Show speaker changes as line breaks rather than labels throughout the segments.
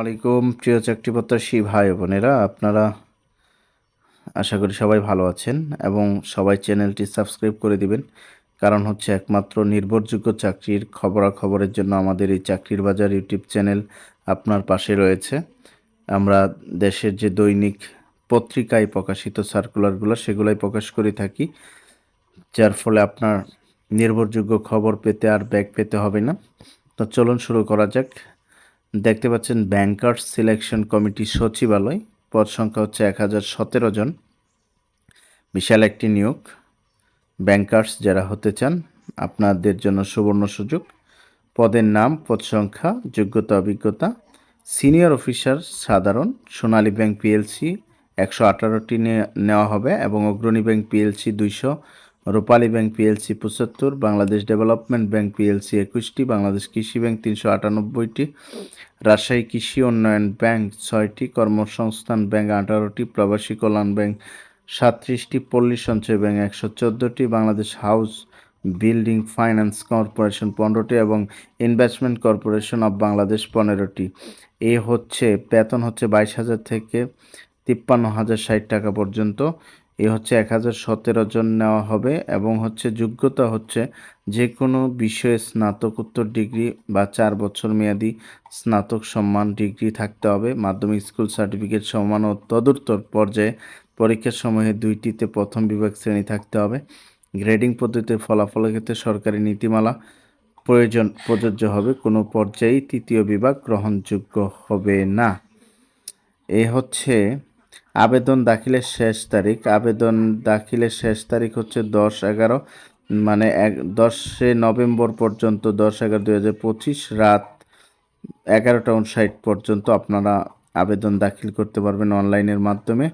আলাইকুম, প্রিয় চাকরি প্রত্যাশী ভাই বোনেরা, আপনারা আশা করি সবাই ভালো আছেন এবং সবাই চ্যানেলটি সাবস্ক্রাইব করে দিবেন। কারণ হচ্ছে একমাত্র নির্ভরযোগ্য চাকরির খবরাখবরের জন্য আমাদের এই চাকরির বাজার ইউটিউব চ্যানেল আপনার পাশে রয়েছে। আমরা দেশের যে দৈনিক পত্রিকায় প্রকাশিত সার্কুলারগুলো সেগুলোই প্রকাশ করে থাকি, যার ফলে আপনার নির্ভরযোগ্য খবর পেতে আর ব্যাগ পেতে হবে না। তো চলুন শুরু করা যাক। দেখতে পাচ্ছেন ব্যাংকার্স সিলেকশন কমিটি সচিবালয়। পদ সংখ্যা হচ্ছে এক হাজার সতেরো জন। বিশাল একটি নিয়োগ। ব্যাংকার্স যারা হতে চান, আপনাদের জন্য সুবর্ণ সুযোগ। পদের নাম, পদ সংখ্যা, যোগ্যতা, অভিজ্ঞতা। সিনিয়র অফিসার সাধারণ। সোনালী ব্যাংক পিএলসি একশো আঠারোটি নেওয়া হবে এবং অগ্রণী ব্যাংক পিএলসি দুইশো রূপালী ব্যাংক পিএলসি পঁচাত্তর, বাংলাদেশ ডেভেলপমেন্ট ব্যাংক পিএলসি একুশটি, বাংলাদেশ কৃষি ব্যাংক তিনশো আটানব্বইটি, রাজশাহী কৃষি উন্নয়ন ব্যাংক ছয়টি, কর্মসংস্থান ব্যাংক আঠারোটি, প্রবাসী কল্যাণ ব্যাংক সাতত্রিশটি পল্লী সঞ্চয় ব্যাংক একশো চোদ্দোটি, Bangladesh house building finance corporation পনেরোটি এবং ইনভেস্টমেন্ট কর্পোরেশন অব বাংলাদেশ পনেরোটি। এ হচ্ছে, বেতন হচ্ছে বাইশ হাজার থেকে তিপ্পান্ন হাজার ষাট টাকা পর্যন্ত। এ হচ্ছে এক হাজার সতেরো জন নেওয়া হবে এবং হচ্ছে যোগ্যতা হচ্ছে যে কোনো বিষয়ে স্নাতকোত্তর ডিগ্রি বা চার বছর মেয়াদি স্নাতক সম্মান ডিগ্রি থাকতে হবে। মাধ্যমিক স্কুল সার্টিফিকেট সমান ও তদুত্তর পর্যায়ে পরীক্ষার সময়ে দুইটিতে প্রথম বিভাগ শ্রেণি থাকতে হবে। গ্রেডিং পদ্ধতিতে ফলাফলের ক্ষেত্রে সরকারি নীতিমালা প্রয়োজন প্রযোজ্য হবে। কোনো পর্যায়েই তৃতীয় বিভাগ গ্রহণযোগ্য হবে না। এ হচ্ছে আবেদন দাখিলের শেষ তারিখ। আবেদন দাখিলের শেষ তারিখ হচ্ছে দশ এগারো মানে এক, দশে নভেম্বর পর্যন্ত, দশ এগারো দুই হাজার পঁচিশ, রাত এগারোটা উনষাট পর্যন্ত আপনারা আবেদন দাখিল করতে পারবেন অনলাইনের মাধ্যমে।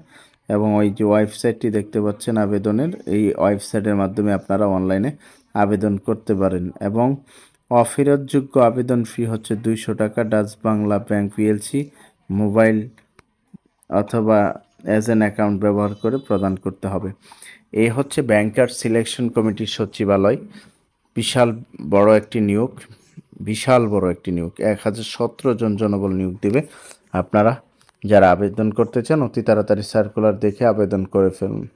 এবং ওই যে ওয়েবসাইটটি দেখতে পাচ্ছেন আবেদনের, এই ওয়েবসাইটের মাধ্যমে আপনারা অনলাইনে আবেদন করতে পারেন। এবং অফেরতযোগ্য আবেদন ফি হচ্ছে দুইশো টাকা। Dutch Bangla bank PLC, mobile অথবা অ্যাজ অ্যান অ্যাকাউন্ট ব্যবহার করে প্রদান করতে হবে। এই হচ্ছে ব্যাংকার সিলেকশন কমিটির সচিবালয়। বিশাল বড় একটি নিয়োগ, বিশাল বড় একটি নিয়োগ। এক হাজার সতেরো জন জনবল নিয়োগ দেবে। আপনারা যারা আবেদন করতে চান, অতি তাড়াতাড়ি সার্কুলার দেখে আবেদন করে ফেলুন।